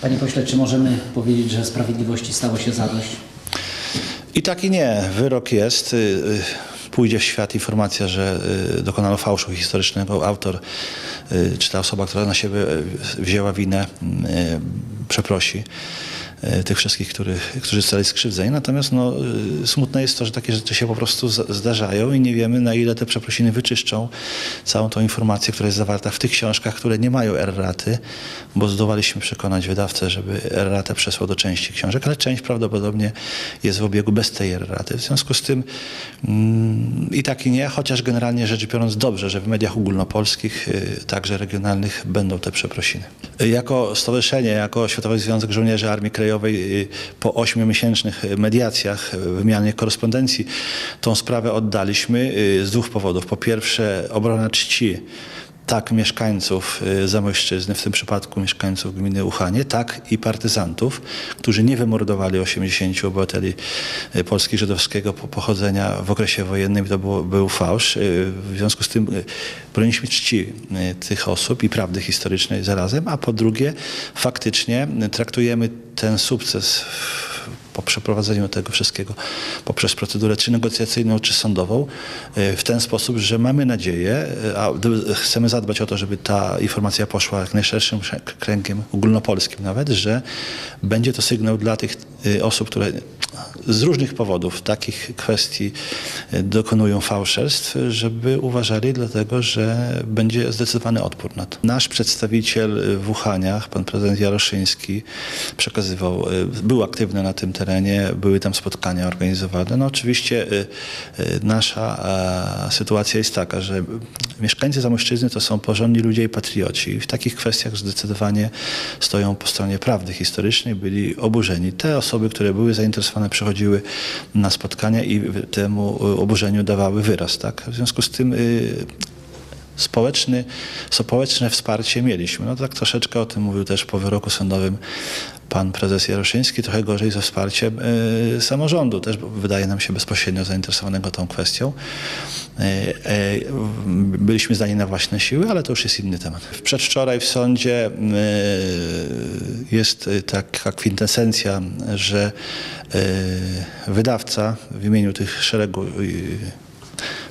Panie pośle, czy możemy powiedzieć, że sprawiedliwości stało się zadość? I tak i nie. Wyrok jest. y, y, Pójdzie w świat informacja, że y, dokonano fałszu historycznego. Autor, czy ta osoba, która na siebie wzięła winę, przeprosi tych wszystkich, których, którzy zostali skrzywdzeni. Natomiast no, y, smutne jest to, że takie rzeczy się po prostu zdarzają i nie wiemy, na ile te przeprosiny wyczyszczą całą tą informację, która jest zawarta w tych książkach, które nie mają erraty, bo zdołaliśmy przekonać wydawcę, żeby erratę przesłał do części książek, ale część prawdopodobnie jest w obiegu bez tej erraty. W związku z tym mm, i tak i nie, chociaż generalnie rzecz biorąc dobrze, że w mediach ogólnopolskich, y, także regionalnych będą te przeprosiny. Jako stowarzyszenie, jako Światowy Związek Żołnierzy Armii Krajowej y, po ośmiomiesięcznych y, mediacjach, y, wymianie korespondencji tą sprawę oddaliśmy z dwóch powodów. Po pierwsze obrona czci tak mieszkańców y, Zamojszczyzny, w tym przypadku mieszkańców gminy Uchanie, tak i partyzantów, którzy nie wymordowali 80 obywateli y, Polski żydowskiego po- pochodzenia w okresie wojennym to było, był fałsz. Y, W związku z tym broniliśmy czci tych osób i prawdy historycznej zarazem, a po drugie faktycznie traktujemy ten sukces po przeprowadzeniu tego wszystkiego poprzez procedurę czy negocjacyjną, czy sądową e, w ten sposób, że mamy nadzieję, e, a d- chcemy zadbać o to, żeby ta informacja poszła jak najszerszym krę- kręgiem ogólnopolskim nawet, że będzie to sygnał dla tych osób, które z różnych powodów takich kwestii e, dokonują fałszerstw, żeby uważali dlatego, że będzie zdecydowany odpór na to. Nasz przedstawiciel w Uchaniach, pan prezydent Jaroszyński, przekazywał, e, był aktywny na tym terenie, były tam spotkania organizowane. No oczywiście e, e, nasza e, sytuacja jest taka, że mieszkańcy Zamojszczyzny to są porządni ludzie i patrioci. W takich kwestiach zdecydowanie stoją po stronie prawdy historycznej, byli oburzeni. Te osoby, które były zainteresowane, przychodziły na spotkania i temu e, oburzeniu dawały wyraz. Tak? W związku z tym y, społeczny, społeczne wsparcie mieliśmy. No tak troszeczkę o tym mówił też po wyroku sądowym pan prezes Jaroszyński, trochę gorzej ze wsparciem y, samorządu, też wydaje nam się bezpośrednio zainteresowanego tą kwestią. Y, y, byliśmy zdani na własne siły, ale to już jest inny temat. Przedwczoraj w sądzie jest taka kwintesencja, że wydawca w imieniu tych szeregu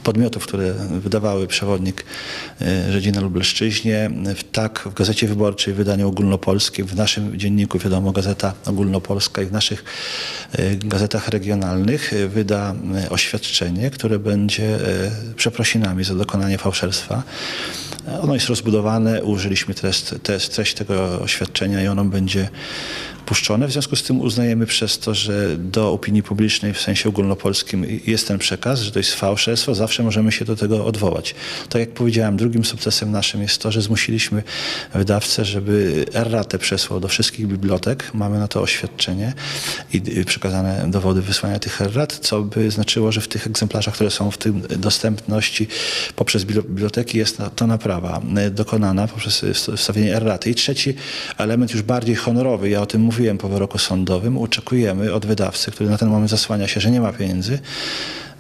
podmiotów, które wydawały przewodnik e, Żydzi na Lubelszczyźnie. W, tak, w Gazecie Wyborczej, w wydaniu ogólnopolskim, w naszym dzienniku, wiadomo, Gazeta Ogólnopolska i w naszych e, gazetach regionalnych e, wyda e, oświadczenie, które będzie e, przeprosinami za dokonanie fałszerstwa. E, Ono jest rozbudowane, użyliśmy treść, treść tego oświadczenia i ono będzie puszczone. W związku z tym uznajemy przez to, że do opinii publicznej w sensie ogólnopolskim jest ten przekaz, że to jest fałszerstwo, zawsze możemy się do tego odwołać. Tak jak powiedziałem, drugim sukcesem naszym jest to, że zmusiliśmy wydawcę, żeby erratę przesłał do wszystkich bibliotek. Mamy na to oświadczenie i przekazane dowody wysłania tych errat, co by znaczyło, że w tych egzemplarzach, które są w tym dostępności poprzez bibli- biblioteki jest to naprawa e, dokonana poprzez wstawienie erraty. I trzeci element już bardziej honorowy, ja o tym mówiłem po wyroku sądowym, oczekujemy od wydawcy, który na ten moment zasłania się, że nie ma pieniędzy,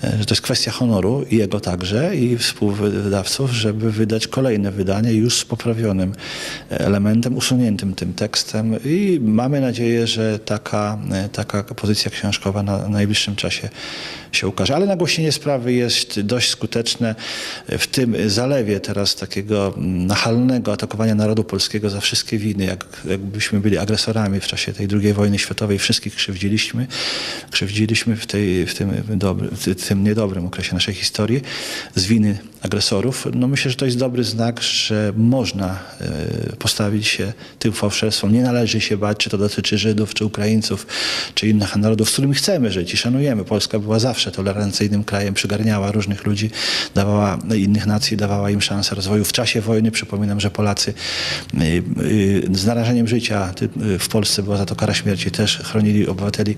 że to jest kwestia honoru i jego także i współwydawców, żeby wydać kolejne wydanie już z poprawionym elementem, usuniętym tym tekstem. I mamy nadzieję, że taka, e, taka pozycja książkowa na najbliższym czasie się ukaże. Ale nagłośnienie sprawy jest dość skuteczne. W tym zalewie teraz takiego mm, nachalnego atakowania narodu polskiego za wszystkie winy, jak, jakbyśmy byli agresorami w czasie tej II wojny światowej, wszystkich krzywdziliśmy, krzywdziliśmy w, tej, w tym, dobry, w tym niedobrym okresie naszej historii z winy agresorów. No myślę, że to jest dobry znak, że można e, postawić się tym fałszerstwom. Nie należy się bać, czy to dotyczy Żydów, czy Ukraińców, czy innych narodów, z którymi chcemy żyć i szanujemy. Polska była zawsze tolerancyjnym krajem, przygarniała różnych ludzi, dawała innych nacji, dawała im szansę rozwoju. W czasie wojny przypominam, że Polacy y, y, z narażeniem życia w Polsce była za to kara śmierci, też chronili obywateli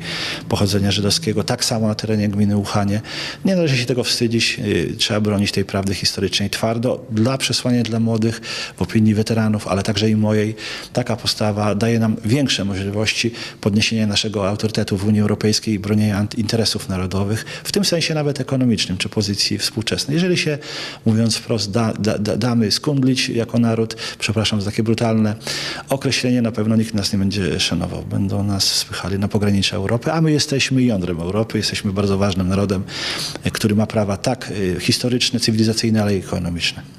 pochodzenia żydowskiego, tak samo na terenie gminy Uchanie. Nie należy się tego wstydzić, y, trzeba bronić tej prawdy historycznej twardo dla przesłania dla młodych, w opinii weteranów, ale także i mojej. Taka postawa daje nam większe możliwości podniesienia naszego autorytetu w Unii Europejskiej i bronienia interesów narodowych, w tym sensie nawet ekonomicznym czy pozycji współczesnej. Jeżeli się, mówiąc wprost, da, da, da, damy skundlić jako naród, przepraszam za takie brutalne określenie, na pewno nikt nas nie będzie szanował. Będą nas spychali na pogranicze Europy, a my jesteśmy jądrem Europy, jesteśmy bardzo ważnym narodem, który ma prawa tak y, historyczne, cywilizacyjne, ale i ekonomiczne.